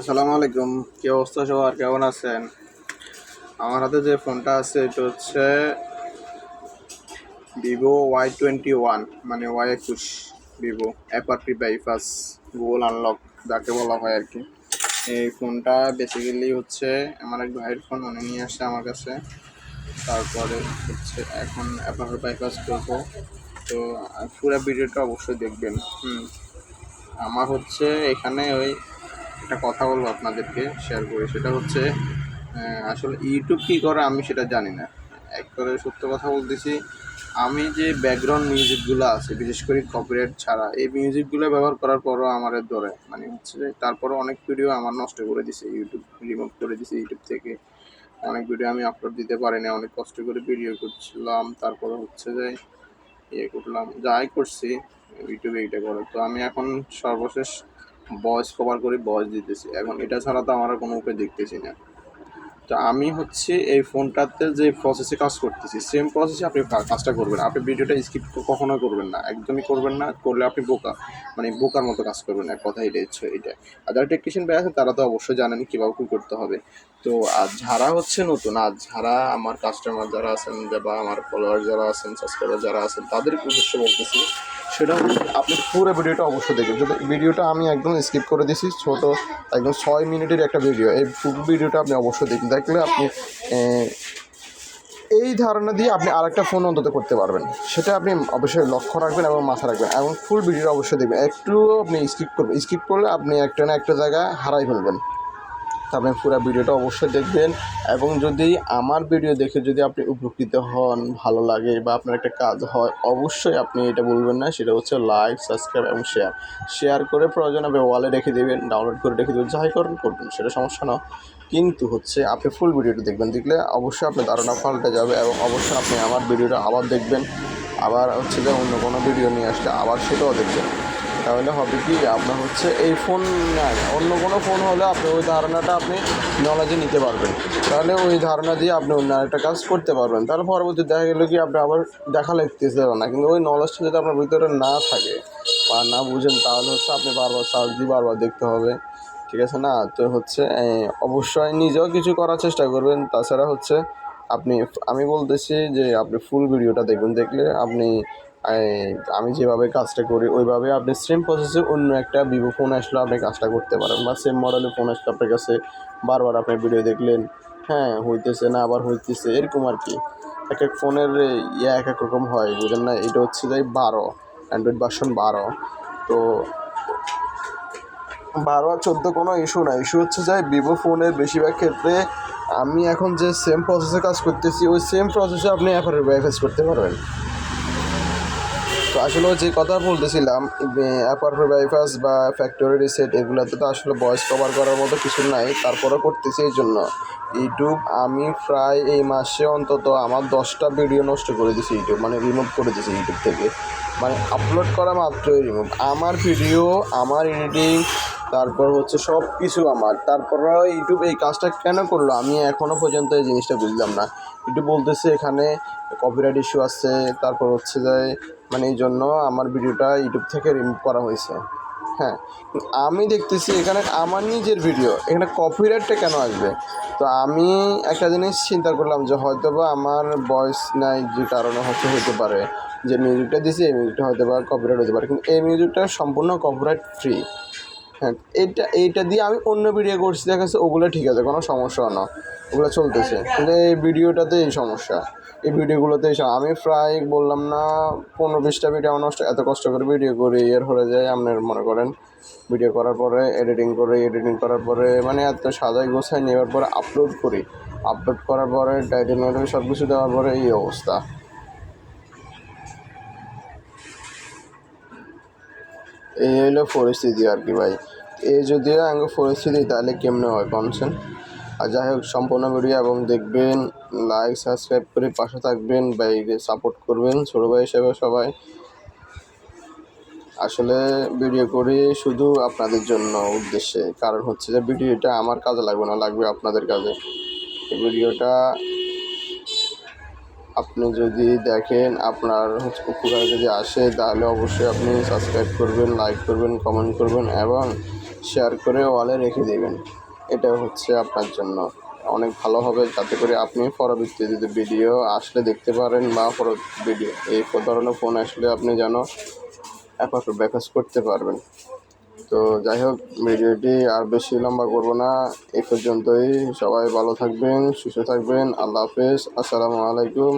আসসালামু আলাইকুম। কি অবস্থা সবার? কেমন আছেন? আমার হাতে যে ফোনটা আছে, এটা হচ্ছে ভিভো ওয়াই টোয়েন্টি ওয়ান মানে ওয়াই একুশ ভিভো অ্যাপারটি বাইপাস গুগল আনলক যাকে বলা হয় আর কি। এই ফোনটা বেসিক্যালি হচ্ছে আমার এক ভাইয়ের ফোন উনি নিয়ে আসছে আমার কাছে। তারপরে হচ্ছে এখন অ্যাপারটি বাইপাস করব। তো পুরো ভিডিওটা অবশ্যই দেখবেন। হুম। আমার হচ্ছে এখানে ওই একটা কথা বলব আপনাদেরকে শেয়ার করি। সেটা হচ্ছে আসলে ইউটিউব কী করে আমি সেটা জানি না। এক করে সত্য কথা বলতেছি, আমি যে ব্যাকগ্রাউন্ড মিউজিকগুলো আছে, বিশেষ করে কপিরাইট ছাড়া, এই মিউজিকগুলো ব্যবহার করার পরও আমার ধরে মানে হচ্ছে যে তারপরে অনেক ভিডিও আমার নষ্ট করে দিছে ইউটিউব রিমুভ করে দিছে ইউটিউব থেকে। অনেক ভিডিও আমি আপলোড দিতে পারি না অনেক কষ্ট করে ভিডিও করছিলাম তারপরে হচ্ছে যে ইয়ে করলাম, যাই করছি ইউটিউবে এইটা করে। তো আমি এখন সর্বশেষ ভয়েস কভার করে বয়স দিতেছি। এখন এটা ছাড়া তো আমার কোনো উপায় দেখতেছি না। তো আমি হচ্ছে এই ফোনটাতে যে প্রসেসে কাজ করতেছি সেম প্রসেসে আপনি কাজটা করবেন। আপনি ভিডিওটা স্কিপ কখনোই করবেন না। একদমই করবেন না, করলে আপনি বোকা মানে বোকার মতো কাজ করবেন। এক কথা এটা হচ্ছে এটা আর যারা টেকনিশিয়ান ভাই আছে, তারা তো অবশ্যই জানেন কীভাবে কী করতে হবে। তো আর যারা হচ্ছে নতুন, আর যারা আমার কাস্টমার যারা আছেন বা আমার ফলোয়ার যারা আছেন সাবস্ক্রাইবার যারা আছেন তাদের উদ্দেশ্য বলতেছি, সেটা হচ্ছে আপনি পুরো ভিডিওটা অবশ্যই দেখবেন। যদি ভিডিওটা আমি একদম স্কিপ করে দিছি, ছোট, একদম ছয় মিনিটের একটা ভিডিও এই ভিডিওটা আপনি অবশ্যই দেখবেন। দেখলে আপনি এই ধারণা দিয়ে আপনি আরেকটা ফোন অন্তত করতে পারবেন। সেটা আপনি অবশ্যই লক্ষ্য রাখবেন এবং মাথা রাখবেন। এবং ফুল ভিডিও অবশ্যই দেখবেন। একটু আপনি স্কিপ করবেন স্কিপ করলে আপনি একটা না একটা জায়গায় হারাই ফেলবেন। তো পুরো ভিডিওটা অবশ্যই দেখবেন। এবং যদি আমার ভিডিও দেখে যদি আপনি উপকৃত হন, ভালো লাগে বা আপনার একটা কাজ হয়, অবশ্যই আপনি এটা বলবেন না। সেটা হচ্ছে লাইক সাবস্ক্রাইব এবং শেয়ার শেয়ার করে প্রয়োজন আপনি ওয়ালে রেখে দেবেন ডাউনলোড করে রেখে দেবেন, যাই করেন করবেন, সেটা সমস্যা না। কিন্তু হচ্ছে আপনি ফুল ভিডিওটা দেখবেন, দেখলে অবশ্যই আপনার ধারণা পাল্টে যাবে এবং অবশ্যই আপনি আমার ভিডিওটা আবার দেখবেন। আবার হচ্ছে যে অন্য কোনো ভিডিও নিয়ে আসলে আবার সেটাও দেখবেন। তাহলে হবে কি, আপনার হচ্ছে এই ফোন অন্য কোনো ফোন হলে আপনি ওই ধারণাটা আপনি নলেজে নিতে পারবেন। তাহলে ওই ধারণা দিয়ে আপনি অন্য একটা কাজ করতে পারবেন। তাহলে পরবর্তী দেখা গেলো কি, আপনি আবার দেখা লাগতেছে না, কিন্তু ওই নলেজটা যদি আপনার ভিতরে না থাকে বা না বুঝেন, তাহলে হচ্ছে আপনি বারবার সার্চ দিয়ে বারবার দেখতে হবে। ঠিক আছে না? তো হচ্ছে অবশ্যই নিজেও কিছু করার চেষ্টা করবেন। তাছাড়া হচ্ছে, আপনি, আমি বলতেছি যে আপনি ফুল ভিডিওটা দেখবেন। দেখলে আপনি আমি যেভাবে কাজটা করি, ওইভাবে আপনি সেম প্রসেসে অন্য একটা ভিভো ফোন আসলে আপনি কাজটা করতে পারেন বা সেম মডেলের ফোন আসলে আপনার কাছে বারবার আপনি ভিডিও দেখলেন হ্যাঁ হইতেছে না, আবার হইতেছে, এরকম আর কি। এক এক ফোনের ইয়ে এক এক রকম হয়, বুঝেন না? এটা হচ্ছে যাই বারো অ্যান্ড্রয়েড ভার্সন বারো। তো বারো আর চোদ্দ কোনো ইস্যু না। ইস্যু হচ্ছে যাই ভিভো ফোনের বেশিরভাগ ক্ষেত্রে আমি এখন যে সেম প্রসেসে কাজ করতেছি, ওই সেম প্রসেসে আপনি এখন ফেস করতে পারবেন। তো আসলে যে কথা বলতেছিলাম অ্যাপারফে বাইপাস বা ফ্যাক্টরি রিসেট এগুলোতে তো আসলে ভয়েস কভার করার মতো কিছু নাই, তারপরেও করতেছি এই জন্য। ইউটিউব আমি প্রায় এই মাসে অন্তত আমার দশটা ভিডিও নষ্ট করে দিয়েছি ইউটিউব মানে রিমুভ করে দিয়েছি ইউটিউব থেকে। মানে আপলোড করা মাত্রই রিমুভ আমার ভিডিও আমার এডিটিং তারপর হচ্ছে সব কিছু আমার। তারপরেও ইউটিউব এই কাজটা কেন করল আমি এখনও পর্যন্ত এই জিনিসটা বুঝলাম না। ইউটিউব বলতেছে এখানে কপিরাইট ইস্যু আছে, তারপর হচ্ছে যে মানে এই জন্য আমার ভিডিওটা ইউটিউব থেকে রিমুভ করা হয়েছে। হ্যাঁ আমি দেখতেছি এখানে আমার নিজের ভিডিও এখানে কপিরাইটটা কেন আসবে? তো আমি একটা জিনিস চিন্তা করলাম যে হয়তো বা আমার ভয়েস নাই, যে কারণে হয়তো হতে পারে যে মিউজিকটা দিছি, এই মিউজিকটা হয়তো বা কপিরাইট হতে পারে। কিন্তু এই মিউজিকটা সম্পূর্ণ কপিরাইট ফ্রি হ্যাঁ এইটা এইটা দিয়ে আমি অন্য ভিডিও করছি, দেখা যাচ্ছে ওগুলো ঠিক আছে, কোনো সমস্যা না, ওগুলো চলতেছে। কিন্তু এই ভিডিওটাতে এই সমস্যা, এই ভিডিওগুলোতে এই আমি প্রায় বললাম না, পনেরো বিশটা ভিডিও নষ্ট, এত কষ্ট করে ভিডিও করি, এর হয়ে যায় আপনার মনে করেন ভিডিও করার পরে এডিটিং করে এডিটিং করার পরে মানে এত সাজাই গোছাই নেওয়ার পরে আপলোড করি। আপলোড করার পরে টাইটেল সব কিছু দেওয়ার পরে এই অবস্থা। এই হলো পরিস্থিতি আর কি ভাই। এই যদিও আগে পরিস্থিতি তাহলে কেমনে হয় কনসেন আর যাই হোক, সম্পূর্ণ ভিডিও এবং দেখবেন লাইক সাবস্ক্রাইব করে পাশে থাকবেন ভাইকে সাপোর্ট করবেন ছোটো ভাই হিসেবে সবাই। আসলে ভিডিও করি শুধু আপনাদের জন্য উদ্দেশ্যে, কারণ হচ্ছে যে ভিডিওটা আমার কাজে লাগবে না, লাগবে আপনাদের কাজে। এই ভিডিওটা আপনি যদি দেখেন, আপনার হচ্ছে যদি আসে, তাহলে অবশ্যই আপনি সাবস্ক্রাইব করবেন লাইক করবেন কমেন্ট করবেন, এবং শেয়ার করে ওয়ালে রেখে দেবেন। এটা হচ্ছে আপনার জন্য। অনেক ভালো হবে যাতে করে আপনি পরবর্তীতে ভিডিও আসলে দেখতে পারেন বা ভিডিও এই ধরনের ফোন আসলে আপনি যেন অ্যাপার ব্যাকআপ করতে পারবেন। তো যাই হোক, ভিডিওটি আর বেশি লম্বা করব না। এই পর্যন্তই সবাই ভালো থাকবেন, সুস্থ থাকবেন। আল্লাহ হাফেজ। আসসালামু আলাইকুম।